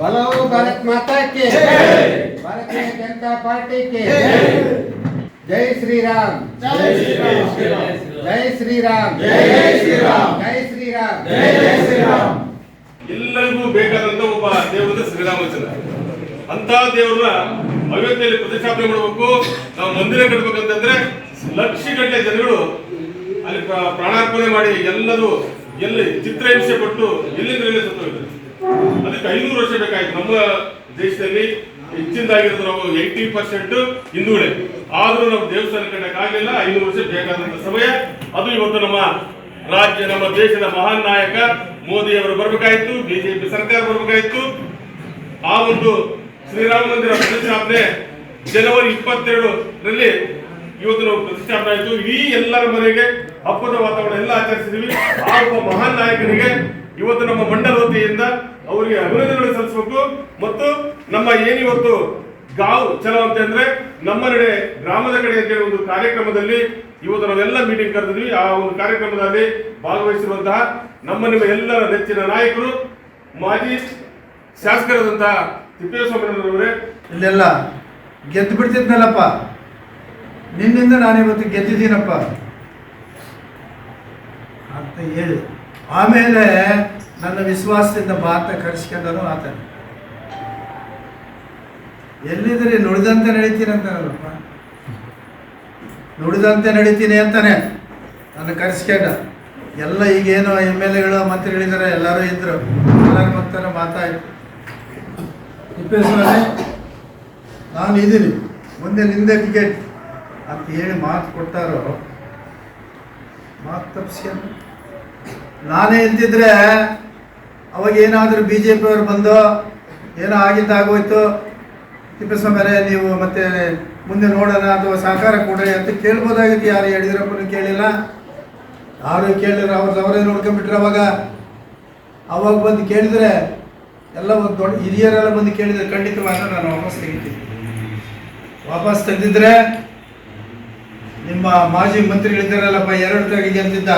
बोलो भारत माता की जय। भारतीय जनता पार्टी की जय। जय श्री राम जय श्री राम जय श्री राम जय श्री राम जय श्री राम ಜೈ ಜೈ ಶ್ರೀರಾಮ್ ಎಲ್ಲರಿಗೂ ಬೇಕಾದಂತ ಒಬ್ಬ ದೇವರ ಶ್ರೀರಾಮಚಂದ್ರ ಅಂತ ದೇವರನ್ನ ಅಯೋಧ್ಯೆಯಲ್ಲಿ ಪ್ರತಿಷ್ಠಾಪನೆ ಮಾಡಬೇಕು ನಾವು ಮಂದಿರ ಕಟ್ಟಬೇಕಂತಂದ್ರೆ ಲಕ್ಷಗಟ್ಟಲೆ ಜನಗಳು ಅಲ್ಲಿ ಪ್ರ- ಪ್ರಾಣಾರ್ಪಣೆ ಮಾಡಿ ಎಲ್ಲರೂ ಎಲ್ಲಿ ಚಿತ್ರಹಿಂಸೆ ಪಟ್ಟು ಎಲ್ಲಿಂದ ಎಲ್ಲಿ ಸತ್ತೋಗಿದ್ದಾರೆ ಅದಕ್ಕೆ ಐನೂರು ವರ್ಷ ಬೇಕಾಯ್ತು. ನಮ್ಮ ದೇಶದಲ್ಲಿ ಹೆಚ್ಚಿನದಾಗಿರೋದು ನಾವು ಏಯ್ಟಿ ಪರ್ಸೆಂಟ್ ಹಿಂದೂಳೆ ಆದರೂ ನಾವು ದೇವಸ್ಥಾನ ಕಟ್ಟಕ್ಕೆ ಆಗಲಿಲ್ಲ, ಐನೂರು ವರ್ಷ ಬೇಕಾದಂತ ಸಮಯ. ಅದು ಇವತ್ತು ನಮ್ಮ ರಾಜ್ಯ, ನಮ್ಮ ದೇಶದ ಮಹಾನ್ ನಾಯಕ ಮೋದಿ ಅವರು ಬರ್ಬೇಕಾಯ್ತು, ಬಿಜೆಪಿ ಸರ್ಕಾರ ಬರ್ಬೇಕಾಯ್ತು. ಆ ಒಂದು ಶ್ರೀರಾಮ ಮಂದಿರ ಪ್ರತಿಷ್ಠಾಪನೆ ಜನವರಿ ಇಪ್ಪತ್ತೆರಡರಲ್ಲಿ ಇವತ್ತು ನಾವು ಪ್ರತಿಷ್ಠಾಪನೆ ಆಯಿತು. ಇಡೀ ಎಲ್ಲರ ಮನೆಗೆ ಹಬ್ಬದ ವಾತಾವರಣ ಎಲ್ಲ ಆಚರಿಸಿದ್ವಿ. ಆ ಒಬ್ಬ ಮಹಾನ್ ನಾಯಕನಿಗೆ ಇವತ್ತು ನಮ್ಮ ಮಂಡಲ ವತಿಯಿಂದ ಅವರಿಗೆ ಅಭಿನಂದನೆಗಳು ಸಲ್ಲಿಸಬೇಕು. ಮತ್ತು ನಮ್ಮ ಏನಿವತ್ತು ಗಾವ್ ಚಲೋ ಅಂತ ಅಂದ್ರೆ ನಮ್ಮ ನಡೆ ಗ್ರಾಮದ ಕಡೆ ಅಂತೇಳಿ ಒಂದು ಕಾರ್ಯಕ್ರಮದಲ್ಲಿ ಇವತ್ತು ನಾವೆಲ್ಲ ಮೀಟಿಂಗ್ ಕರೆದಿದ್ವಿ. ಆ ಒಂದು ಕಾರ್ಯಕ್ರಮದಲ್ಲಿ ಭಾಗವಹಿಸಿರುವಂತಹ ನಮ್ಮ ನಿಮ್ಮ ಎಲ್ಲರ ನೆಚ್ಚಿನ ನಾಯಕರು, ಮಾಜಿ ಶಾಸಕರಾದಂತಹ ತಿಪ್ಪೇಸ್ವಾಮಿರವರೇ. ಇಲ್ಲೆಲ್ಲ ಗೆದ್ದು ಬಿಡ್ತಿದ್ನಲ್ಲಪ್ಪ. ನಿನ್ನಿಂದ ನಾನಿವತ್ತು ಗೆದ್ದಿದ್ದೀನಪ್ಪ. ಅಂತ ಹೇಳಿ. ಆಮೇಲೆ ನನ್ನ ವಿಶ್ವಾಸದಿಂದ ಮಾತ ಕರೆಸ್ಕೊಂಡನು ಆತ ಎಲ್ಲಿದ್ರೆ? ನುಡಿದಂತೆ ನಡೀತೀನಿ ನುಡಿದಂತೆ ನಡೀತೀನಿ ಅಂತಾನೆ ನನ್ನ ಕರೆಸ್ಕೊಂಡ. ಎಲ್ಲ ಈಗೇನು ಎಂ ಎಲ್ ಎಗಳು ಮಂತ್ರಿಗಳಿದ್ದಾರೆ, ಎಲ್ಲರೂ ಇದ್ರು. ಎಲ್ಲರ ಮತ್ತಾರ ಮಾತಾಯ್ತು. ನಾನು ಇದ್ದೀನಿ ಮುಂದೆ ನಿಂದೆ ಟಿಕೆಟ್ ಅಂತ ಹೇಳಿ ಮಾತು ಕೊಡ್ತಾರೋ ಮಾತು ತಪ್ಪಿಸ್ಕೊಂಡು. ನಾನೇ ಇಲ್ದಿದ್ರೆ ಅವಾಗ ಏನಾದರೂ ಬಿ ಜೆ ಪಿಯವರು ಬಂದು, ಏನೋ ಆಗಿದ್ದು ಆಗೋಯ್ತು ಮೇಲೆ ನೀವು ಮತ್ತೆ ಮುಂದೆ ನೋಡೋಣ ಅಥವಾ ಸಹಕಾರ ಕೊಡ್ರಿ ಅಂತ ಕೇಳ್ಬೋದಾಗಿತ್ತು ಯಾರು ಯಡಿಯೂರಪ್ಪನ ಕೇಳಿಲ್ಲ. ಯಾರು ಕೇಳಿದ್ರು ಅವ್ರದ್ದು ಅವರೇ ನೋಡ್ಕೊಂಡ್ಬಿಟ್ರೆ ಅವಾಗ. ಅವಾಗ ಬಂದು ಕೇಳಿದ್ರೆ, ಎಲ್ಲ ಒಂದು ದೊಡ್ಡ ಹಿರಿಯರೆಲ್ಲ ಬಂದು ಕೇಳಿದರೆ ಖಂಡಿತವಾಗ ನಾನು ವಾಪಸ್ ತೆಗಿತೀನಿ. ವಾಪಸ್ ತೆಗೆದಿದ್ರೆ ನಿಮ್ಮ ಮಾಜಿ ಮಂತ್ರಿಗಳಿದ್ದಾರಲ್ಲಪ್ಪ, ಎರಡು ತೆಗೆ ಗೆಲ್ತಿದ್ದ